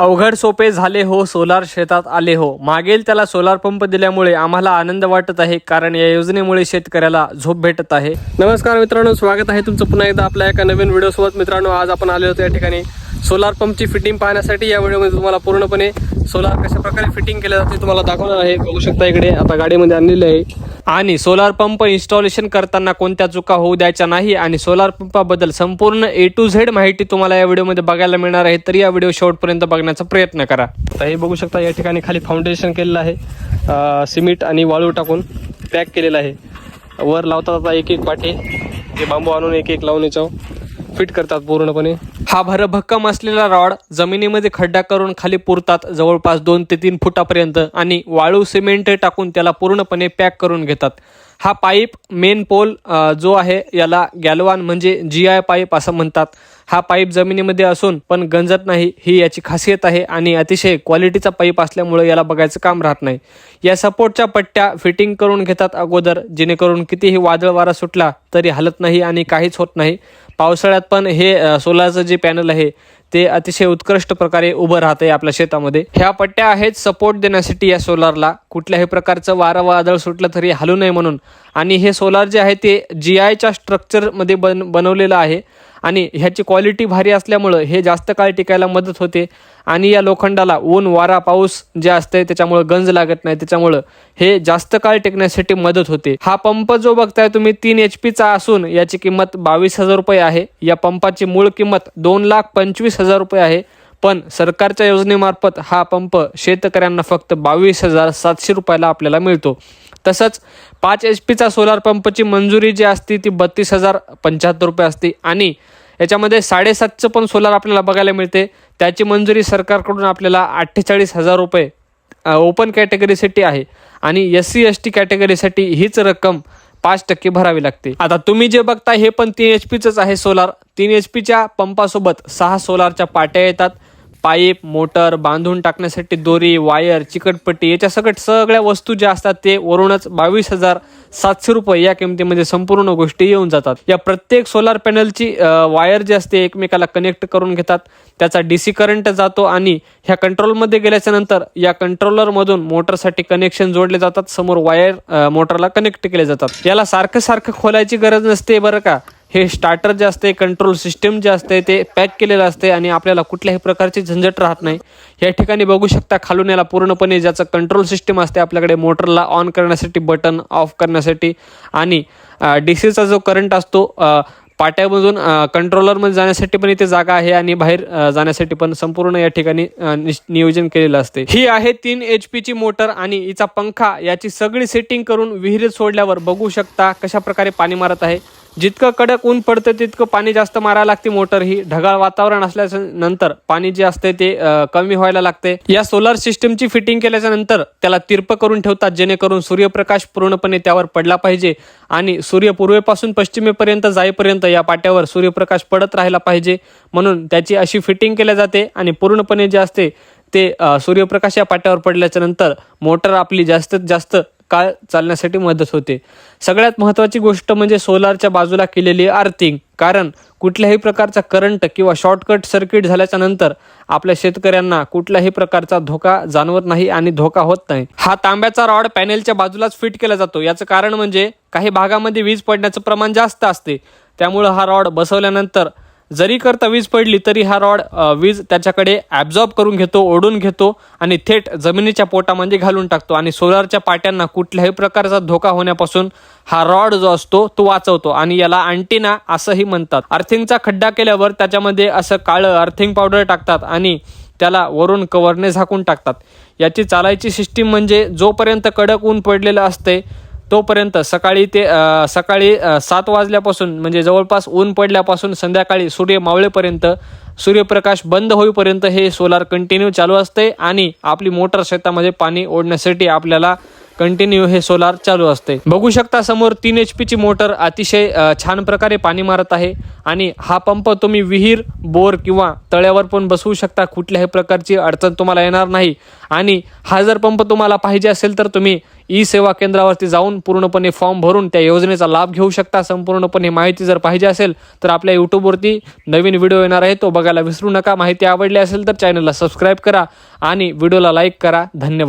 अवघड सोपे झाले हो सोलार शेतात आले हो. मागेल त्याला सोलार पंप दिल्यामुळे आम्हाला आनंद वाटत आहे कारण या योजनेमुळे शेतकऱ्याला झोप भेटत आहे. नमस्कार मित्रांनो स्वागत आहे तुमचं पुन्हा एकदा आपल्या एका नवीन व्हिडिओसोबत मित्रांनो आज आपण आले होतो या ठिकाणी. सोलार पंपची फिटिंग पाहण्यासाठी या व्हिडिओमध्ये तुम्हाला पूर्णपणे सोलार कशा प्रकारे फिटिंग केल्या जाते तुम्हाला दाखवणार आहे. बघू शकता इकडे आता गाडीमध्ये आणलेले आहे. आणि सोलार पंप इन्स्टॉलेशन करताना कोणत्या चुका होऊ द्यायच्या नाही आणि सोलार पंपाबद्दल संपूर्ण ए टू झेड माहिती तुम्हाला या व्हिडिओमध्ये बघायला मिळणार आहे. तर या व्हिडिओ शेवटपर्यंत बघण्याचा प्रयत्न करा. तर हे बघू शकता या ठिकाणी खाली फाउंडेशन केलेलं आहे. सिमेंट आणि वाळू टाकून पॅक केलेलं आहे. वर लावतात आता एक एक पाठी हे बांबू आणून एक एक लावून याच्यावर फिट करतात पूर्णपणे. हा भरभक्कम असलेला रॉड जमिनीमध्ये खड्डा करून खाली पुरतात जवळपास दोन ते तीन फुटापर्यंत आणि वाळू सिमेंट टाकून त्याला पूर्णपणे पॅक करून घेतात. हा पाईप मेन पोल जो आहे याला गॅलवान म्हणजे जी आय पाईप असं म्हणतात. हा पाईप जमिनीमध्ये असून पण गंजत नाही ही याची खासियत आहे आणि अतिशय क्वालिटीचा पाईप असल्यामुळे याला बघायचं काम राहत नाही. या सपोर्टच्या पट्ट्या फिटिंग करून घेतात अगोदर जेणेकरून कितीही वादळ वारा सुटला तरी हलत नाही आणि काहीच होत नाही. पावसाळ्यात पण हे सोलारचं जे पॅनल आहे ते अतिशय उत्कृष्ट प्रकारे उभं राहतंय आपल्या शेतामध्ये. ह्या पट्ट्या आहेत सपोर्ट देण्यासाठी या सोलारला. कुठल्याही प्रकारचं वारं वादळ सुटलं तरी हलू नये म्हणून. आणि हे सोलार जे आहे ते जी आयच्या स्ट्रक्चरमध्ये बन बनवलेलं आहे. आणि ह्याची क्वालिटी भारी असल्यामुळं हे जास्त काळ टिकायला मदत होते. आणि या लोखंडाला ऊन वारा पाऊस जे असते त्याच्यामुळं गंज लागत नाही. त्याच्यामुळं हे जास्त काळ टिकण्यासाठी मदत होते. हा पंप जो बघताय तुम्ही तीन एच पीचा असून याची किंमत बावीस हजार रुपये आहे. या पंपाची मूळ किंमत दोन लाख पंचवीस हजार रुपये आहे. पण सरकारच्या योजनेमार्फत हा पंप शेतकऱ्यांना फक्त बावीस हजार सातशे रुपयाला आपल्याला मिळतो. तसंच पाच एच पीचा सोलार पंपची मंजुरी जी असते ती बत्तीस हजार पंच्याहत्तर रुपये असते. आणि याच्यामध्ये साडेसातचं पण सोलार आपल्याला बघायला मिळते. त्याची मंजुरी सरकारकडून आपल्याला अठ्ठेचाळीस हजार रुपये ओपन कॅटेगरीसाठी आहे. आणि एस सी एस टी कॅटेगरीसाठी हीच रक्कम पाच टक्के भरावी लागते. आता तुम्ही जे बघता हे पण तीन एच पीचंच आहे सोलार तीन एच पीच्या पंपासोबत सहा सोलारच्या पाट्या येतात. पाईप मोटर बांधून टाकण्यासाठी दोरी वायर चिकटपट्टी याच्या सगळ्या सगळ्या वस्तू ज्या असतात ते वरूनच बावीस हजार सातशे रुपये या किमतीमध्ये संपूर्ण गोष्टी येऊन जातात. या प्रत्येक सोलार पॅनलची वायर जी असते एकमेकाला कनेक्ट करून घेतात. त्याचा डी सी करंट जातो आणि ह्या कंट्रोलमध्ये गेल्याच्यानंतर या कंट्रोलरमधून मोटरसाठी कनेक्शन जोडले जातात. समोर वायर मोटरला कनेक्ट केले जातात. याला सारखं सारखं खोलायची गरज नसते बरं का? हे स्टार्टर जे असते कंट्रोल सिस्टम जे असते ते पॅक केलेलं असते आणि आपल्याला कुठल्याही प्रकारची झंझट राहत नाही. या ठिकाणी बघू शकता खालून याला पूर्णपणे ज्याचं कंट्रोल सिस्टम असते आपल्याकडे मोटरला ऑन करण्यासाठी बटन ऑफ करण्यासाठी आणि डी सीचा जो करंट असतो पाट्यामधून कंट्रोलरमध्ये जाण्यासाठी पण इथे जागा आहे आणि बाहेर जाण्यासाठी पण संपूर्ण या ठिकाणी नियोजन केलेलं असते. ही आहे तीन एच पीची मोटर आणि हिचा पंखा. याची सगळी सेटिंग करून विहिरीत सोडल्यावर बघू शकता कशा प्रकारे पाणी मारत आहे. जितकं कडक ऊन पडतं तितकं पाणी जास्त मारायला लागते मोटर. ही ढगाळ वातावरण असल्याच्या नंतर पाणी जे असते ते कमी व्हायला लागते. या सोलार सिस्टमची फिटिंग केल्याच्यानंतर त्याला तिरप करून ठेवतात जेणेकरून सूर्यप्रकाश पूर्णपणे त्यावर पडला पाहिजे आणि सूर्य पूर्वेपासून पश्चिमेपर्यंत जाईपर्यंत या पाट्यावर सूर्यप्रकाश पडत राहिला पाहिजे. म्हणून त्याची अशी फिटिंग केल्या जाते आणि पूर्णपणे जे असते ते सूर्यप्रकाश या पाट्यावर पडल्याच्या नंतर मोटर आपली जास्तीत जास्त काळ चालण्यासाठी मदत होते. सगळ्यात महत्त्वाची गोष्ट म्हणजे सोलारच्या बाजूला केलेली आर्थिंग कारण कुठल्याही प्रकारचा करंट किंवा शॉर्टकट सर्किट झाल्याच्यानंतर आपल्या शेतकऱ्यांना कुठल्याही प्रकारचा धोका जाणवत नाही आणि धोका होत नाही. हा तांब्याचा रॉड पॅनेलच्या बाजूलाच फिट केला जातो. याचं कारण म्हणजे काही भागामध्ये वीज पडण्याचं प्रमाण जास्त असते. त्यामुळं हा रॉड बसवल्यानंतर जरी करता वीज पडली तरी हा रॉड वीज त्याच्याकडे ॲब्झॉर्ब करून घेतो ओढून घेतो आणि थेट जमिनीच्या पोटामध्ये घालून टाकतो आणि सोलारच्या पाट्यांना कुठल्याही प्रकारचा धोका होण्यापासून हा रॉड जो असतो तो वाचवतो आणि याला अँटिना असंही म्हणतात. अर्थिंगचा खड्डा केल्यावर त्याच्यामध्ये असं काळं अर्थिंग पावडर टाकतात आणि त्याला वरून कवरने झाकून टाकतात. याची चालायची सिस्टीम म्हणजे जोपर्यंत कडक ऊन पडलेलं असते तोपर्यंत सकाळी ते सकाळी सात वाजल्यापासून म्हणजे जवळपास ऊन पडल्यापासून संध्याकाळी सूर्य मावळेपर्यंत सूर्यप्रकाश बंद होईपर्यंत हे सोलार कंटिन्यू चालू असते आणि आपली मोटर शेतामध्ये पाणी ओढण्यासाठी आपल्याला कंटिन्यू हे सोलार चालू असते. बघू शकता समोर तीन एच ची मोटर अतिशय छान प्रकारे पाणी मारत आहे आणि हा पंप तुम्ही विहीर बोर किंवा तळ्यावर पण बसवू शकता. कुठल्याही प्रकारची अडचण तुम्हाला येणार नाही. आणि हा जर पंप तुम्हाला पाहिजे असेल तर तुम्ही ई सेवा केंद्रावरती जाऊन पूर्णपणे फॉर्म भरून त्या योजनेचा लाभ घेऊ शकता. संपूर्णपणे माहिती जर पाहिजे असेल तर आपल्या यूट्यूबवरती नवीन व्हिडिओ येणार आहे तो बघायला विसरू नका. माहिती आवडली असेल तर चॅनलला सबस्क्राईब करा आणि व्हिडिओला लाईक करा. धन्यवाद.